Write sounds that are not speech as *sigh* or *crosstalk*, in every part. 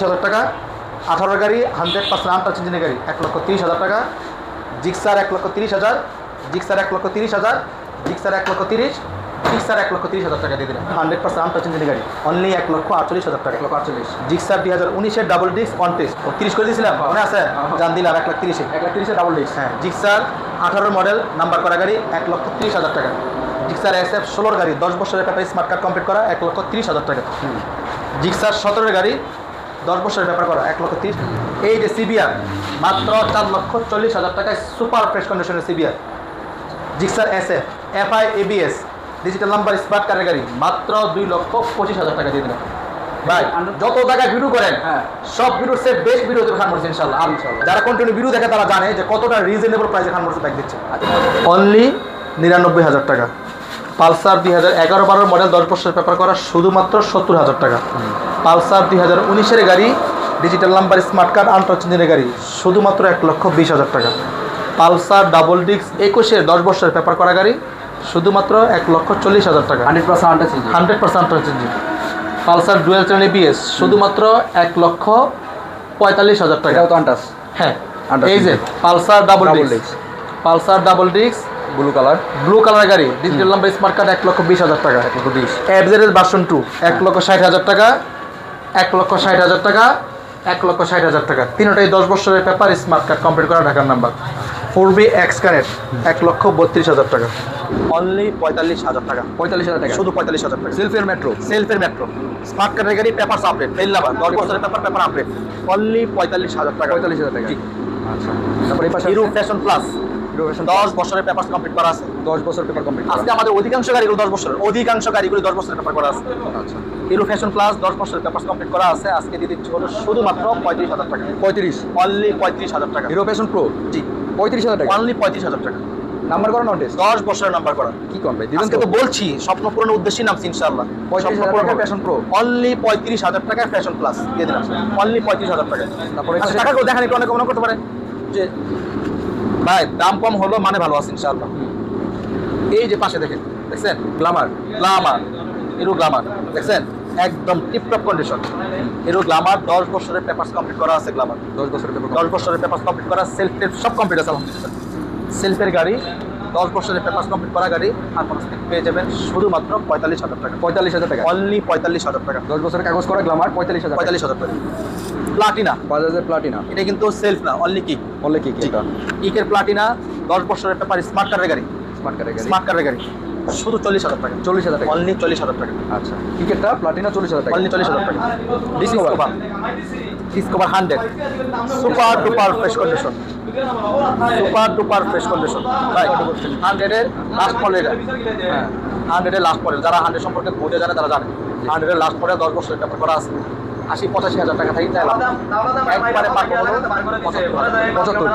তিরিশ হাজার টাকা আঠারো গাড়ি হান্ড্রেড পার্সেন্ট আনটাচ ইঞ্জিনের গাড়ি এক লক্ষ তিরিশ হাজার টাকা। জিক্সার এক লক্ষ তিরিশ হাজার জিক্সার এক লক্ষ তিরিশ হাজার জিক্সার এক লক্ষ তিরিশ জিক্সার এক লক্ষ তিরিশ হাজার টাকা দিয়ে দিলাম। হান্ড্রেড পার্সেন্ট আনটাচ ইঞ্জিনের গাড়ি অনলি এক লক্ষ আটচল্লিশ হাজার টাকা। এক লক্ষ আটচল্লিশ। জিক্সার দুই হাজার উনিশের ডাবল ডিস্ক কন্টেস্ট ও তিরিশ করে দিয়েছিলাম মনে আছে? জান দিলাম এক লাখ তিরিশে। এক লাখ তিরিশে ডাবল ডিস্ক হ্যাঁ জিক্সার আঠারোর মডেল নাম্বার করা গাড়ি এক লক্ষ তিরিশ হাজার টাকা। জিক্সার এস এফ ষোলোর গাড়ি দশ বছরের ব্যাপারে স্মার্ট কার্ড কমপ্লিট করা এক লক্ষ তিরিশ হাজার টাকা। জিক্সার সতেরোর গাড়ি দশ বছরের ব্যাপার করা এক লক্ষ তিরিশ। এই যে সিবিআর মাত্র চার লক্ষ চল্লিশ হাজার টাকায় সুপার ফ্রেশ কন্ডিশনের CBR Gixxer S F FI ABS digital number smart কার্ডের গাড়ি মাত্র দুই লক্ষ পঁচিশ হাজার টাকা দিয়ে দিলাম ভাই যত জায়গায় ভিডিও করেন হ্যাঁ। সব ভিডিওর সে বেস্ট ভিডিও দেবে খান মরছে ইনশাল্লাহ। ইনশাল্লাহ। যারা কন্টিনিউ ভিডিও দেখে তারা জানে যে কতটা রিজনেবল প্রাইসে খান মরছে ব্যাগ দিচ্ছে। অনলি নিরানব্বই হাজার টাকা। পালসার দুই হাজার এগারো বারোর মডেল দশ বছরের পেপার করা শুধুমাত্র সত্তর হাজার টাকা। পালসার দুই হাজার উনিশের গাড়ি ডিজিটাল নাম্বার স্মার্ট কার্ড ইঞ্জিনের গাড়ি শুধুমাত্র এক লক্ষ বিশ হাজার টাকা। পালসার ডাবল ডিস্ক একুশের দশ বছরের পেপার করা গাড়ি শুধুমাত্র এক লক্ষ চল্লিশ হাজার টাকা। Hundred percent hundred percent Pulsar dual channel ABS শুধুমাত্র এক লক্ষ পঁয়তাল্লিশ হাজার টাকা। এটাও তো আন্টাস। হ্যাঁ এই যে Pulsar double disc. Pulsar double disc blue colour. Blue colour গাড়ি ডিজিটাল নাম্বার স্মার্ট কার্ড এক লক্ষ বিশ হাজার টাকা। এক লক্ষ বিশ। অ্যাবজেরের ভার্সন টু এক লক্ষ ষাট হাজার টাকা। এক লক্ষ ষাট হাজার টাকা এক লক্ষ ষাট হাজার টাকা। তিনটাই দশ বছরের পেপার স্মার্ট কার্ড কমপ্লিট করা ঢাকার number four B X connect এক লক্ষ বত্রিশ হাজার টাকা। অনলি পঁয়তাল্লিশ হাজার টাকা। পঁয়তাল্লিশ হাজার টাকা। শুধু পঁয়তাল্লিশ হাজার টাকা। সেলফের মেট্রো সেলফের মেট্রো স্মার্ট কার্ডের গাড়ি পেপার আপডেট ফেল নাম্বার দশ বছরের পেপার পেপার আপডেট অনলি পঁয়তাল্লিশ হাজার টাকা। পঁয়তাল্লিশ হাজার টাকা। আচ্ছা। তারপরে এই পাশে হিরো ফ্যাশন প্লাস দশ বছরের পেপার কমপ্লিট করা আছে। দশ বছর পেপার কমপ্লিট আজকে আমাদের অধিকাংশ গাড়িগুলো দশ বছরের। অধিকাংশ গাড়িগুলো দশ বছরের পেপার করা আছে। আচ্ছা। হিরো ফ্যাশন প্লাস দশ বছরের পেপার কমপ্লিট করা আছে। আজকে দিয়ে দিচ্ছি হলো শুধুমাত্র পঁয়ত্রিশ হাজার টাকা। পঁয়ত্রিশ। অনলি পঁয়ত্রিশ হাজার টাকা। হিরো প্যাশন প্রো জি। পঁয়ত্রিশ হাজার টাকা? অনলি পঁয়ত্রিশ হাজার টাকা। নাম্বার করা নন টেস্ট দশ বছরের নাম্বার করা। কি কম ভাই? দিবেন তো বলছি স্বপ্ন পূরণের উদ্দেশ্যে নামছি পঁয়ত্রিশ হাজার টাকা প্যাশন প্রো অনলি পঁয়ত্রিশ হাজার টাকায় ফ্যাশন প্লাস দিয়ে দিলাম। অনলি পঁয়ত্রিশ হাজার টাকা। তারপরে আচ্ছা, টাকা দেখেন একটু অনেক মনে করতে পারে। যে ভাই দাম কম হলো মানে ভালো আছে ইনশাআল্লাহ। এই যে পাশে দেখেন দেখছেন? গ্লামার গ্লামার হিরো গ্লামার দেখছেন? একদম টিপটপ কন্ডিশন হিরো গ্লামার দশ বছরের পেপারস কমপ্লিট করা আছে গ্লামার দশ বছরের পেপার দশ বছরের পেপারস কমপ্লিট করা সেলফ টেপ সব কমপ্লিট আছে আলহামদুলিল্লাহ সেলফের গাড়ি দশ বছরের পেপারস কমপ্লিট করা গাড়ি স্লিপ পেয়ে যাবেন শুধুমাত্র পঁয়তাল্লিশ হাজার টাকা। পঁয়তাল্লিশ হাজার টাকা। অনলি পঁয়তাল্লিশ হাজার টাকা। দশ বছরের কাগজ করা গ্লামার পঁয়তাল্লিশ হাজার পঁয়তাল্লিশ হাজার টাকা। প্লাটিনা বাজাজের প্লাটিনা এটা কিন্তু সেলফ না অনলি কিক বললে কি কি এটা। কিকের প্লাটিনা দশ বছরের পেপার স্মার্ট কার্ডের গাড়ি। স্মার্ট কার্ডের গাড়ি। স্মার্ট কার্ডের গাড়ি। শুধু চল্লিশ হাজার টাকা। চল্লিশ হাজার টাকা। অনলি চল্লিশ হাজার টাকা। আচ্ছা। টিকিটটা প্লাটিনা চল্লিশ হাজার টাকা। অনলি চল্লিশ হাজার টাকা। Discover. Discover. Discover hundred. Super duper fresh condition. Super duper fresh condition. ভাই হান্ড্রেডের লাস্ট মডেল হ্যাঁ হান্ড্রেডের লাস্ট মডেল যারা হান্ড্রেড সম্পর্কে বোঝে জানে তারা জানে। হান্ড্রেডের লাস্ট মডেল দশ পেপার করা আছে। আশি পঁচাশি হাজার টাকা থাকি একবারে পারব পঁচাত্তর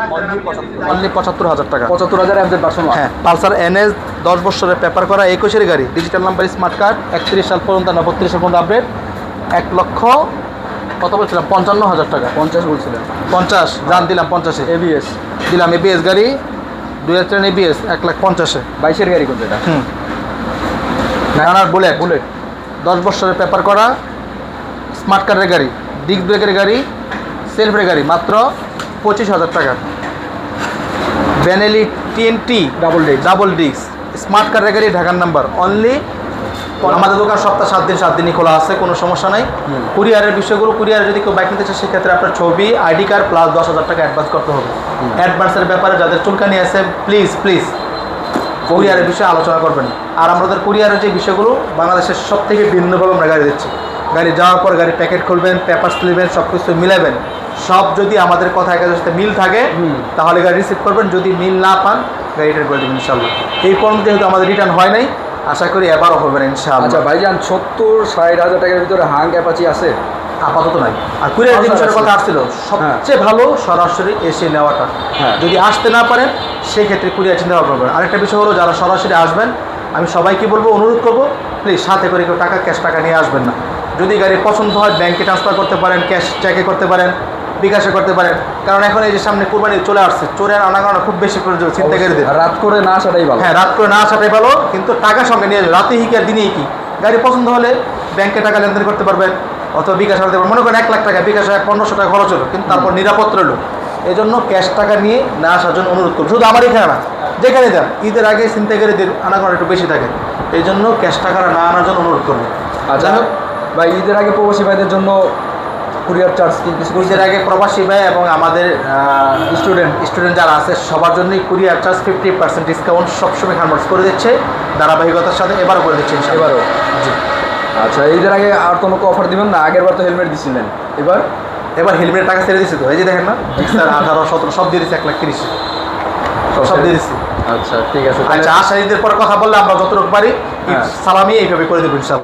অনলি পঁচাত্তর হাজার টাকা পঁচাত্তর হাজার এমজেড পার্সোনাল হ্যাঁ পালসার এনএস দশ বছরের পেপার করা একুশের গাড়ি ডিজিটাল নাম্বার স্মার্ট কার্ড একত্রিশ সাল পর্যন্ত না বত্রিশ সাল পর্যন্ত আপডেট এক লক্ষ কত বলছিলাম পঞ্চান্ন হাজার টাকা পঞ্চাশ বলছিলেন পঞ্চাশ জান দিলাম পঞ্চাশে এবিএস দিলাম এবিএস গাড়ি দুই হাজার ট্রেন এবিএস এক লাখ পঞ্চাশে বাইশের গাড়ি কোনটা হুম নানার বুলেট বুলেট দশ বছরের পেপার করা স্মার্ট কার্ডের গাড়ি ডিস্ক ব্রেকের গাড়ি সেলফের গাড়ি মাত্র পঁচিশ হাজার টাকা। ভ্যানেলি TNT double deck double disc smart কার্ডের গাড়ি ঢাকার নাম্বার অনলি আমাদের দোকান সপ্তাহ সাত দিন সাত দিনই খোলা আছে কোনো সমস্যা নাই। কুরিয়ারের বিষয়গুলো কুরিয়ারে যদি কেউ বাইক নিতে চায় সেক্ষেত্রে আপনার ছবি আইডি কার্ড প্লাস দশ হাজার টাকা অ্যাডভান্স করতে হবে। অ্যাডভান্সের ব্যাপারে যাদের চুলকানি আছে প্লিজ প্লিজ কুরিয়ারের বিষয়ে আলোচনা করবেন। আর আমাদের কুরিয়ারের যে বিষয়গুলো বাংলাদেশের সব থেকে ভিন্নভাবে আমরা গাড়ি দিচ্ছি। গাড়ি যাওয়ার পর গাড়ি প্যাকেট খুলবেন পেপারস নেবেন সব কিছু মিলাবেন। সব যদি আমাদের কথা একের সাথে মিল থাকে তাহলে গাড়ি রিসিভ করবেন। যদি মিল না পান গাড়ি রিটার্ন করে দেবেন ইনশাল্লাহ এই পর্যন্ত যেহেতু আমাদের রিটার্ন হয় নাই আশা করি এবারও হবে না ইনশাআল্লাহ। আচ্ছা ভাইজান সত্তর ষাট হাজার টাকার ভিতরে হাং অ্যাপাচি আছে? আপাতত নাই। আর কুরিয়ার আচ্ছা, বিষয়ের আচ্ছা। কথা আসছিল সবচেয়ে ভালো সরাসরি এসে নেওয়াটা। হ্যাঁ। যদি আসতে না পারেন সেক্ষেত্রে কুরিয়ার চিন্তা ভাবনা করবেন। আরেকটা বিষয় হলো যারা সরাসরি আসবেন আমি সবাইকে বলব অনুরোধ করব প্লিজ সাথে করে কেউ টাকা ক্যাশ টাকা নিয়ে আসবেন না। যদি গাড়ি পছন্দ হয় ব্যাংকে ট্রান্সফার করতে পারেন ক্যাশ চেকে করতে পারেন বিকাশে করতে পারেন। কারণ এখন এই যে সামনে কুরবানি চলে আসছে চোরের আনাগানা খুব বেশি করে চিন্তাকারীদের রাত করে না আসাটাই ভালো। হ্যাঁ রাত করে না আসাটাই ভালো কিন্তু টাকা সঙ্গে নিয়ে রাতে হি কি আর দিনেই কি? গাড়ি পছন্দ হলে ব্যাংকে টাকা লেনদেন করতে পারবেন অথবা বিকাশ আনতে পারেন মনে করেন এক লাখ টাকা বিকাশ হয় পনেরোশো টাকা খরচ হলো কিন্তু তারপর নিরাপদ রইল। এই জন্য ক্যাশ টাকা নিয়ে না আসার জন্য অনুরোধ করব। শুধু আমার এখানে না যেখানে যান ঈদের আগে ছিনতাইকারীদের আনাগোনা একটু বেশি থাকে। এই জন্য ক্যাশ টাকাটা না আনার জন্য অনুরোধ করব। আচ্ছা যাই হোক, ভাই ঈদের আগে প্রবাসী ভাইদের জন্য কুরিয়ার চার্জ কি কিছু ঈদের আগে প্রবাসী ভাই এবং আমাদের স্টুডেন্ট স্টুডেন্ট যারা আছে সবার জন্যই courier charge fifty percent discount সবসময় খানমার্স করে দিচ্ছে। ধারাবাহিকতার সাথে এবারও করে দিচ্ছে এবারও? জি। আচ্ছা ঈদের আগে আর কোনো অফার দিবেন না? আগের বার তো হেলমেট দিছিলেন। এবার? এবার হেলমেটের টাকা ছেড়ে দিচ্ছি তো এই যে দেখেন না? *laughs* জিক্সার আঠারো সতেরো সব দিয়ে দিচ্ছে এক লাখ তিরিশ। সব দিয়ে দিচ্ছি আচ্ছা ঠিক আছে আচ্ছা আশা ঈদের পরে কথা বললে আমরা যতটুকু পারি হ্যাঁ। সালামি এইভাবে করে দেবো ইনশাল্লাহ